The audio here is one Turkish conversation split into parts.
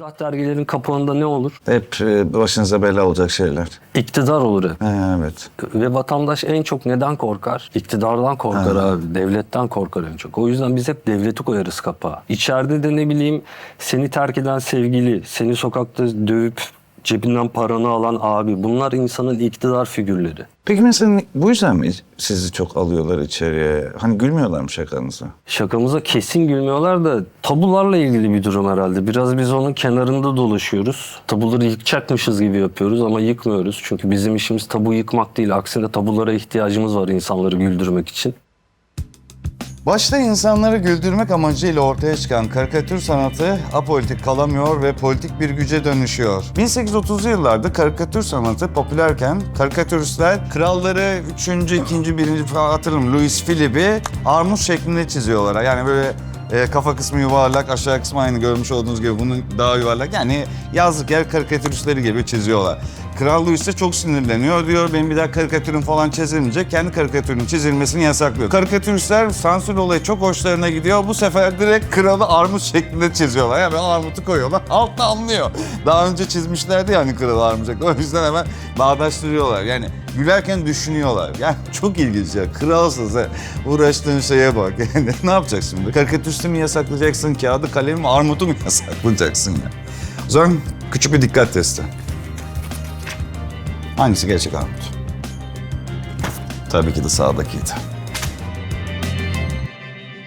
Mizah dergilerin kapağında ne olur? Hep e, başınıza bela olacak şeyler. İktidar olur hep. He, evet. Ve vatandaş en çok neden korkar? İktidardan korkar Ha. abi. Devletten korkar en çok. O yüzden biz hep devleti koyarız kapağa. İçeride de ne bileyim seni terk eden sevgili, seni sokakta dövüp cebinden paranı alan abi. Bunlar insanın iktidar figürleri. Peki mesela bu yüzden mi sizi çok alıyorlar içeriye? Hani gülmüyorlar mı şakanıza? Şakamıza kesin gülmüyorlar da tabularla ilgili bir durum herhalde. Biraz biz onun kenarında dolaşıyoruz. Tabuları yıkacakmışız gibi yapıyoruz ama yıkmıyoruz. Çünkü bizim işimiz tabu yıkmak değil. Aksine tabulara ihtiyacımız var insanları güldürmek için. Başta insanları güldürmek amacıyla ortaya çıkan karikatür sanatı apolitik kalamıyor ve politik bir güce dönüşüyor. 1830'lu yıllarda karikatür sanatı popülerken karikatüristler kralları 3. 2. 1. falan hatırlamıyorum Louis Philippe'i armut şeklinde çiziyorlar. Yani böyle e, kafa kısmı yuvarlak, aşağı kısmı aynı görmüş olduğunuz gibi bunun daha yuvarlak. Yani yazlık yer karikatüristleri gibi çiziyorlar. Kral Louis çok sinirleniyor. Diyor benim bir daha karikatürüm falan çizilmeyecek. Kendi karikatürünün çizilmesini yasaklıyor. Karikatüristler sansür olayı çok hoşlarına gidiyor. Bu sefer direkt kralı armut şeklinde çiziyorlar. Yani armutu koyuyorlar. Altta anlıyor. Daha önce çizmişlerdi yani kralı armut şeklinde. O yüzden hemen bağdaştırıyorlar. Yani gülerken düşünüyorlar. Yani çok ilginç ya. Kralsın sen. Uğraştığın şeye bak. Yani ne yapacaksın şimdi? Karikatüristi mi yasaklayacaksın? Kağıdı, kalemi mi, armutu mu yasaklayacaksın ya? O zaman küçük bir dikkat testi. Hangisi gerçek armut? Tabii ki de sağdakiydi.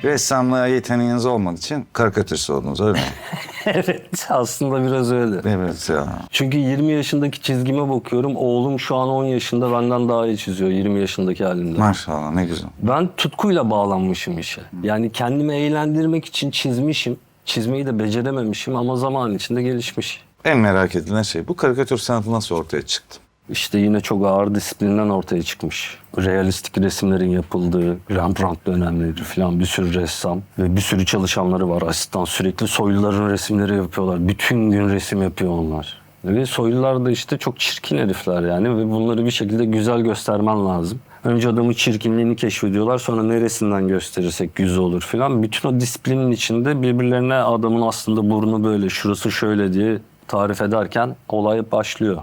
Ressamlığa yeteneğiniz olmadığı için karikatürist oldunuz öyle mi? evet aslında biraz öyle. evet ya. Çünkü 20 yaşındaki çizgime bakıyorum. Oğlum şu an 10 yaşında benden daha iyi çiziyor 20 yaşındaki halinde. Maşallah ne güzel. Ben tutkuyla bağlanmışım işe. Yani kendimi eğlendirmek için çizmişim. Çizmeyi de becerememişim ama zaman içinde gelişmiş. En merak edilen şey bu karikatür sanatı nasıl ortaya çıktı? İşte yine çok ağır disiplinden ortaya çıkmış. Realistik resimlerin yapıldığı, Rembrandt dönemleri falan bir sürü ressam ve bir sürü çalışanları var. Asistan sürekli soyluların resimleri yapıyorlar. Bütün gün resim yapıyor onlar. Ve soylular da işte çok çirkin herifler yani ve bunları bir şekilde güzel göstermen lazım. Önce adamın çirkinliğini keşfediyorlar sonra neresinden gösterirsek yüzü olur falan. Bütün o disiplinin içinde birbirlerine adamın aslında burnu böyle, şurası şöyle diye tarif ederken olay başlıyor.